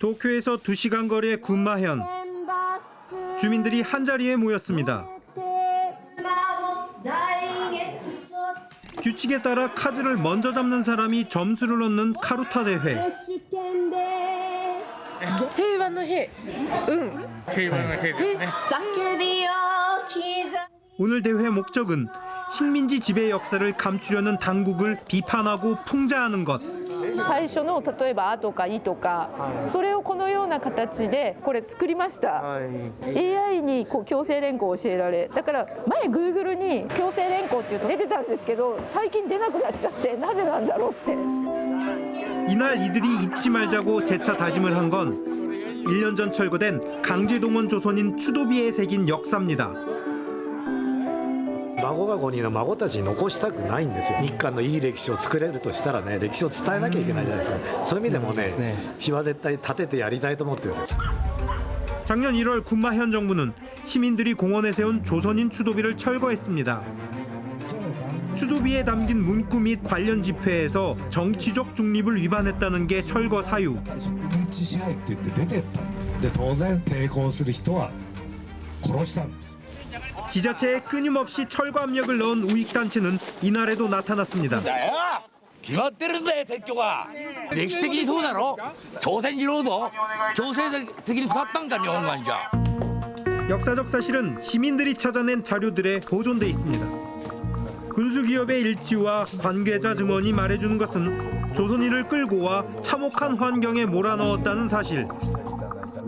도쿄에서 2시간 거리의 군마현. 주민들이 한자리에 모였습니다. 규칙에 따라 카드를 먼저 잡는 사람이 점수를 얻는 카루타 대회. 오늘 대회 목적은 식민지 지배 역사를 감추려는 당국을 비판하고 풍자하는 것. 最初の例えば「あ」とか「い」とかそれをこのような形でこれ作りました、AI にこう強制連行を教えられだから前 Google に強制連行っていうと出てたんですけど最近出なくなっちゃってなぜなんだろうって 이날 이들이 잊지 말자고 재차 다짐을 한 건 1년 전 철거된 강제동원 조선인 추도비에 새긴 역사입니다. 孫が5人の孫たちに残したくないんですよ日韓のいい歴史を作れるとしたらね歴史を伝えなきゃいけないじゃないですかそういう意味でもね日は絶対立ててやりたいと思ってるんですよ 작년 1월 군마현 정부는 시민들이 공원에 세운 조선인 추도비를 철거했습니다. 추도비에 담긴 문구 및 관련 집회에서 정치적 중립을 위반했다는 게 철거 사유. 植民地支配って言って出てったんですで当然抵抗する人は殺したんです 지자체에 끊임없이 철거 압력을 넣은 우익단체는 이날에도 나타났습니다. 야, 기가 뜨는데 대교가 넥스텍이 소나로 조선지로도 조세적인 사방간 영관자 역사적 사실은 시민들이 찾아낸 자료들에 보존돼 있습니다. 군수기업의 일치와 관계자 증언이 말해주는 것은 조선인을 끌고 와 참혹한 환경에 몰아넣었다는 사실.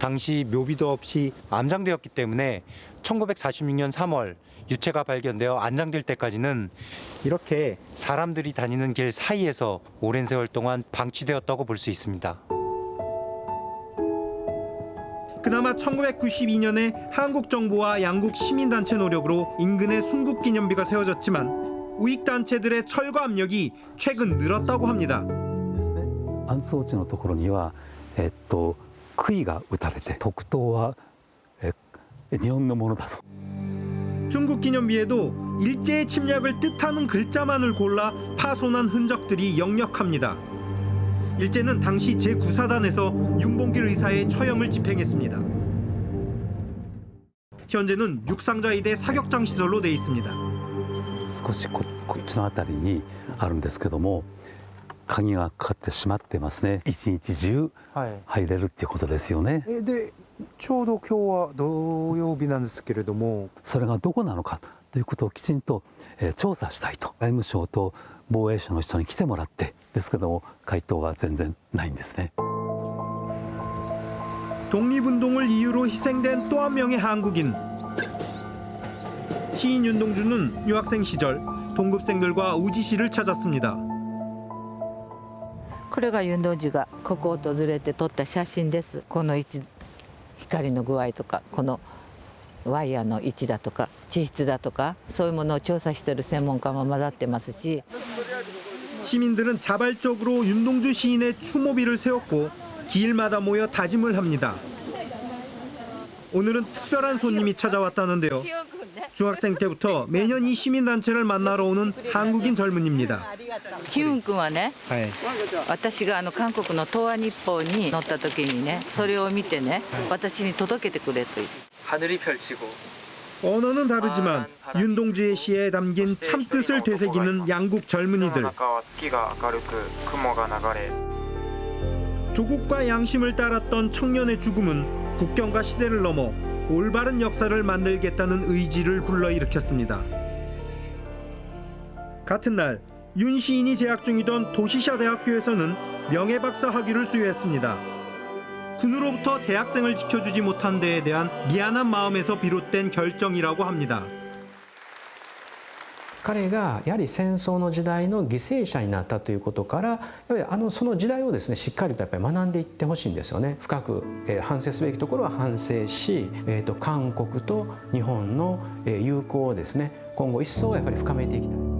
당시 묘비도 없이 암장되었기 때문에 1946년 3월 유체가 발견되어 안장될 때까지는 이렇게 사람들이 다니는 길 사이에서 오랜 세월 동안 방치되었다고 볼 수 있습니다. 그나마 1992년에 한국 정부와 양국 시민단체 노력으로 인근에 순국 기념비가 세워졌지만 우익 단체들의 철거 압력이 최근 늘었다고 합니다. 安葬地のところには、えっと、 杭が打たれて特等はえ日本のものだと 중국 기념비에도 일제의 침략을 뜻하는 글자만을 골라 파손한 흔적들이 역력합니다. 일제는 당시 제9사단에서 윤봉길 의사의 처형을 집행했습니다. 현재는 육상자일의 사격장 시설로 돼 있습니다. 少しここっちの辺りにあるんですけども 鍵がかかってしまってますね一日中入れるっていうことですよねでちょうど今日は土曜日なんですけれどもそれがどこなのかということをきちんと、えー調査したいと外務省と防衛省の人に来てもらってですけども回答は全然ないんですね 독립운동을 이유로 희생된 또 한 명의 한국인. 시인 윤동주는 유학생 시절 동급생들과 우지시를 찾았습니다. これが運動寺がここを訪れて撮った写真ですこの位置光の具合とかこのワイヤーの位置だとか地質だとかそういうものを調査している専門家も混ざってますし 시민들은 자발적으로 윤동주 시인의 추모비를 세웠고 길마다 모여 다짐을 합니다. 오늘은 특별한 손님이 찾아왔다는데요. 중학생 때부터 매년 이 시민단체를 만나러 오는 한국인 젊은입니다. キウン君はね私があの韓国の東亜日報に載った時にねそれを見てね私に届けてくれと言って 하늘이 펼치고 언어는 다르지만 윤동주의 시에 담긴 참뜻을 되새기는 양국 젊은이들. 中は月が明るく雲が流れ 조국과 양심을 따랐던 청년의 죽음은 국경과 시대를 넘어 올바른 역사를 만들겠다는 의지를 불러일으켰습니다. 같은 날 윤 시인이 재학 중이던 도시샤 대학교에서는 명예박사 학위를 수여했습니다. 군으로부터 재학생을 지켜주지 못한 데에 대한 미안한 마음에서 비롯된 결정이라고 합니다. 彼がやはり戦争の時代の犠牲者になったということからやはりあのその時代をですねしっかりとやっぱり学んでいってほしいんですよね深く、えー反省すべきところは反省し、えーと韓国と日本の友好をですね今後一層やっぱり深めていきたい。